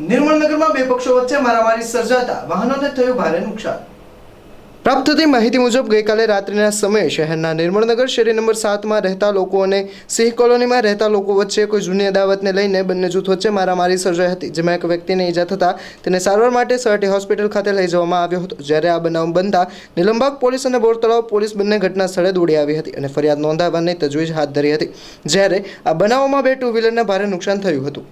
નિર્મળનગરમાં બે પક્ષો વચ્ચે મારામારી સર્જાતા વાહનોને થયું ભારે નુકસાન. પ્રાપ્ત થતી માહિતી મુજબ ગઈકાલે રાત્રિના સમયે શહેરના નિર્મળનગર શેરી નંબર સાતમાં રહેતા લોકો અને સિંહ કોલોનીમાં રહેતા લોકો વચ્ચે કોઈ જૂની અદાવતને લઈને બંને જૂથ વચ્ચે મારામારી સર્જાઈ હતી, જેમાં એક વ્યક્તિને ઈજા થતાં તેને સારવાર માટે સરટી હોસ્પિટલ ખાતે લઈ જવામાં આવ્યો હતો. જ્યારે આ બનાવ બનતા નિલંબાગ પોલીસ અને બોરતળાવ પોલીસ બંને ઘટના સ્થળે દોડી આવી હતી અને ફરિયાદ નોંધાવવાની તજવીજ હાથ ધરી હતી. જ્યારે આ બનાવોમાં બે ટુ વ્હીલરને ભારે નુકસાન થયું હતું.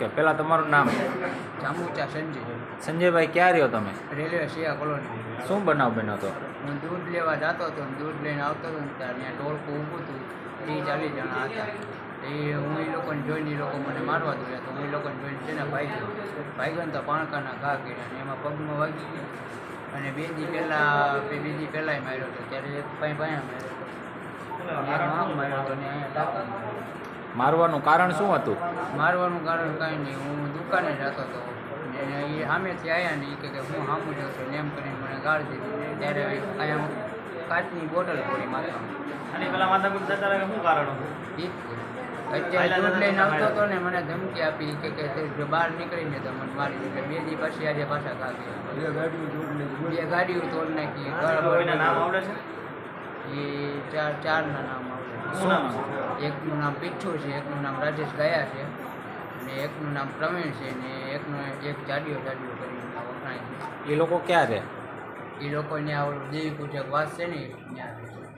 ઓકે પહેલાં તમારું નામ? જામુચા સંજય. સંજયભાઈ ક્યાં રહ્યો તમે? રેલવે શિયા કોલોની. શું બનાવ બન્યો હતો હું દૂધ લેવા જતો હતો દૂધ લઈને આવતો હતો ત્યારે ત્યાં ટોળકું ઊભું હતું. ત્રીસ ચાલીસ જણા હતા. એ હું એ લોકોને જોઈને એ લોકો મને મારવા દોડ્યા તો હું એ લોકોને જોઈને છે ને ભાઈ ભાઈ તો પાણકાના ઘા કર્યા અને એમાં પગમાં વાગી ગયું. અને બે દી પહેલાં બે બીજી પહેલાંય માર્યો હતો ત્યારે એક પાઈ ભાઈ માર્યો. હતો અને એક આમ માર્યો હતો ને અહીંયા ટાંકો માર્યો મારવાનું કારણ શું હતું? મારવાનું કારણ કાંઈ નહીં. હું દુકાને જતો હતો. ને એ સામેથી આવ્યા ને એ કહે કે હું સામું જાઉં છું ને એમ કરીને મને ગાળ દીધી ત્યારે અહીંયા કાચની બોટલ પડી અને પેલા તારા શું કારણ હતું. અત્યારે દૂધ લઈને આવતો હતો ને મને ધમકી આપી કે કે તે બહાર નીકળીને તો મને મારી દે. એટલે બે દી પછી આજે પાછા કાપી બે ગાડીઓ તોડ નાખી. નામ આવડે છે? એ ચાર ચારના નામ આવડે છે એકનું નામ પીઠું છે એકનું નામ રાજેશ ગયા છે અને એકનું નામ પ્રવીણ છે ને એકનો એક જાડીઓ જાડિયો કરીને વખણાય છે. એ લોકો ક્યાં રહે એ લોકોને આ દેવી પૂજક વાસ છે ને ત્યાં છે.